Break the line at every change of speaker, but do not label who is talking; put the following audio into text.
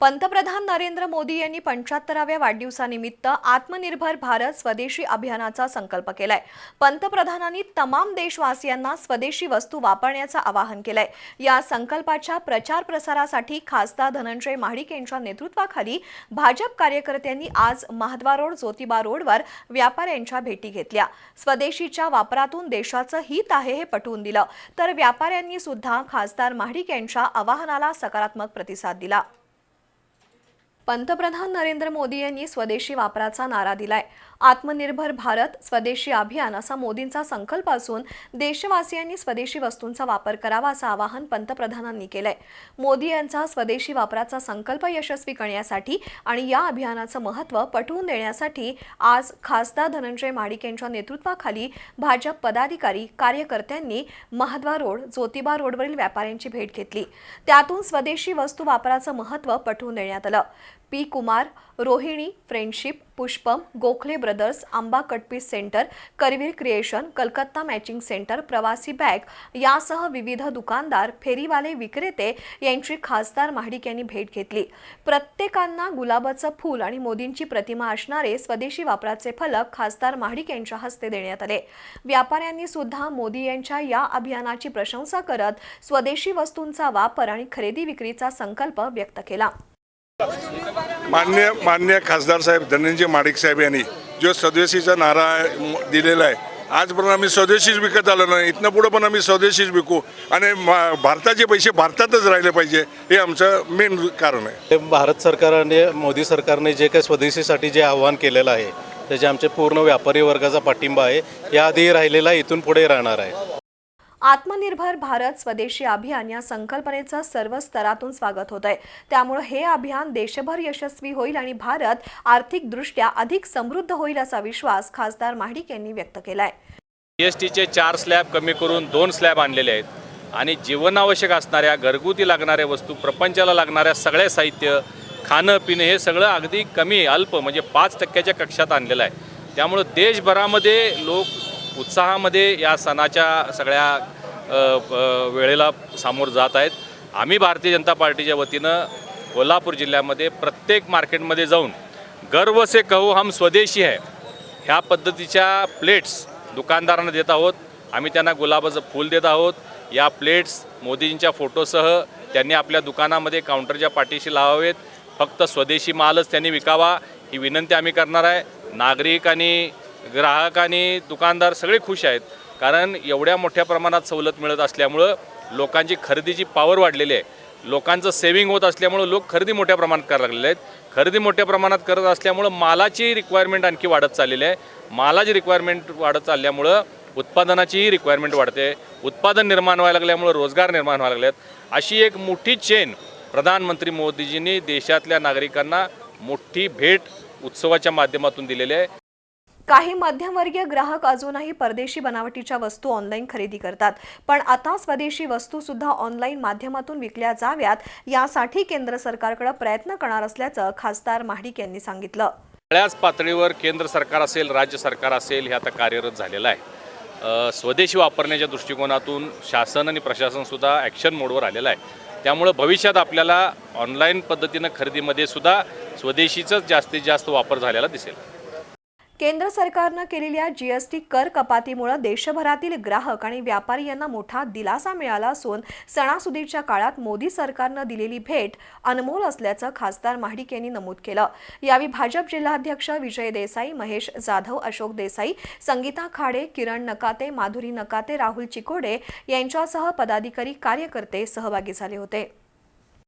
पंतप्रधान नरेंद्र मोदी यांनी पंच्याहत्तराव्या वाढदिवसानिमित्त आत्मनिर्भर भारत स्वदेशी अभियानाचा संकल्प केलाय. पंतप्रधानांनी तमाम देशवासियांना स्वदेशी वस्तू वापरण्याचं आवाहन केलंय. या संकल्पाच्या प्रचार प्रसारासाठी खासदार धनंजय महाडिक यांच्या नेतृत्वाखाली भाजप कार्यकर्त्यांनी आज महाद्वा रोड ज्योतिबा रोडवर व्यापाऱ्यांच्या भेटी घेतल्या. स्वदेशीच्या वापरातून देशाचं हित आहे हे पटवून दिलं. तर व्यापाऱ्यांनी सुद्धा खासदार महाडिक यांच्या आवाहनाला सकारात्मक प्रतिसाद दिला. पंतप्रधान नरेंद्र मोदी यांनी स्वदेशी वापराचा नारा दिलाय. आत्मनिर्भर भारत स्वदेशी अभियान असा मोदींचा संकल्प असून देशवासियांनी स्वदेशी वस्तूंचा वापर करावा असं आवाहन पंतप्रधानांनी केलंय. मोदी यांचा स्वदेशी वापराचा संकल्प यशस्वी करण्यासाठी आणि या अभियानाचं महत्त्व पटवून देण्यासाठी आज खासदार धनंजय महाडिक यांच्या नेतृत्वाखाली भाजप पदाधिकारी कार्यकर्त्यांनी महाद्वा रोड ज्योतिबा रोडवरील व्यापाऱ्यांची भेट घेतली. त्यातून स्वदेशी वस्तू वापराचं महत्त्व पटवून देण्यात आलं. P Kumar Rohini friendship Pushpam Gokhale brothers Amba cut piece centre Karveer creation Calcutta matching centre प्रवासी बॅग यासह विविध दुकानदार फेरीवाले विक्रेते यांची खासदार महाडिक यांनी भेट घेतली. प्रत्येकांना गुलाबाचं फूल आणि मोदींची प्रतिमा असणारे स्वदेशी वापराचे फलक खासदार महाडिक यांच्या हस्ते देण्यात आले. व्यापाऱ्यांनी सुद्धा मोदी यांच्या या अभियानाची प्रशंसा करत स्वदेशी वस्तूंचा वापर आणि खरेदी विक्रीचा संकल्प व्यक्त केला.
मान्य मान्य खासदार साहेब धनंजय माडिक साहेब यांनी जो स्वदेशीचा नारा दिलेला आहे. आजपर्यंत आम्ही स्वदेशीच विकत आलो नाही इथनं पुढं पण आम्ही स्वदेशीच विकू. आणि भारताचे पैसे भारतातच राहिले पाहिजे हे आमचं मेन कारण आहे.
ते भारत सरकारने मोदी सरकारने जे काही स्वदेशीसाठी जे आव्हान केलेलं आहे त्याचे आमचे पूर्ण व्यापारी वर्गाचा पाठिंबा आहे याआधी राहिलेला इथून पुढे राहणार आहे.
आत्मनिर्भर भारत स्वदेशी अभियान या संकल्पनेचं सर्व स्तरातून स्वागत होत आहे त्यामुळे हे अभियान देशभर यशस्वी होईल आणि भारत आर्थिकदृष्ट्या अधिक समृद्ध होईल असा विश्वास खासदार महाडिक यांनी व्यक्त केलाय.
जी एस टीचे चार स्लॅब कमी करून दोन स्लॅब आणलेले आहेत. आणि जीवनावश्यक असणाऱ्या घरगुती लागणाऱ्या वस्तू प्रपंचाला लागणाऱ्या सगळे साहित्य खाणं पिणं हे सगळं अगदी कमी अल्प म्हणजे पाच टक्क्याच्या कक्षात आणलेलं आहे. त्यामुळं देशभरामध्ये लोक उत्साहामध्ये या सणाच्या सगळ्या वेळेला सामोर जात आहेत. आम्ही भारतीय जनता पार्टीच्या वतीनं कोल्हापूर जिल्ह्यामध्ये प्रत्येक मार्केटमध्ये जाऊन गर्व से कहू हम स्वदेशी है ह्या पद्धतीच्या प्लेट्स दुकानदारांना देत आहोत. आम्ही त्यांना गुलाबाचं फूल देत आहोत. या प्लेट्स मोदींच्या फोटोसह त्यांनी आपल्या दुकानामध्ये काउंटरच्या पाठीशी लावावेत. फक्त स्वदेशी मालच त्यांनी विकावा ही विनंती आम्ही करणार आहे. नागरिक आणि ग्राहक आणि दुकानदार सगळे खुश आहेत. कारण एवढ्या मोठ्या प्रमाणात सवलत मिळत असल्यामुळं लोकांची खरेदीची पॉवर वाढलेली आहे. लोकांचं सेव्हिंग होत असल्यामुळं लोक खरेदी मोठ्या प्रमाणात करायला लागलेले आहेत. खरेदी मोठ्या प्रमाणात करत असल्यामुळं मालाची रिक्वायरमेंट आणखी वाढत चाललेली आहे. मालाची रिक्वायरमेंट वाढत चालल्यामुळं उत्पादनाचीही रिक्वायरमेंट वाढते. उत्पादन निर्माण व्हायला लागल्यामुळं रोजगार निर्माण व्हायला लागलेत. अशी एक मोठी चेन प्रधानमंत्री मोदीजींनी देशातल्या नागरिकांना मोठी भेट उत्सवाच्या माध्यमातून दिलेली आहे.
काही मध्यमवर्गीय ग्राहक अजूनही परदेशी बनावटीच्या वस्तू ऑनलाईन खरेदी करतात. पण आता स्वदेशी वस्तू सुद्धा ऑनलाईन माध्यमातून विकल्या जाव्यात यासाठी केंद्र सरकारकडे प्रयत्न करणार असल्याचं खासदार महाडिक यांनी सांगितलं.
सगळ्याच पातळीवर केंद्र सरकार असेल राज्य सरकार असेल हे आता कार्यरत झालेलं आहे. स्वदेशी वापरण्याच्या दृष्टिकोनातून शासन आणि प्रशासनसुद्धा ॲक्शन मोडवर आलेलं आहे. त्यामुळं भविष्यात आपल्याला ऑनलाईन पद्धतीनं खरेदीमध्ये सुद्धा स्वदेशीचाच जास्तीत जास्त वापर झालेला दिसेल.
केंद्र सरकारनं केलेल्या जीएसटी कर कपातीमुळे देशभरातील ग्राहक आणि व्यापारी यांना मोठा दिलासा मिळाला असून सणासुदीच्या काळात मोदी सरकारनं दिलेली भेट अनमोल असल्याचं खासदार महाडिक यांनी नमूद केलं. यावेळी भाजप जिल्हाध्यक्ष विजय देसाई महेश जाधव अशोक देसाई संगीता खाडे किरण नकाते माधुरी नकाते राहुल चिकोडे यांच्यासह पदाधिकारी कार्यकर्ते सहभागी झाले होते.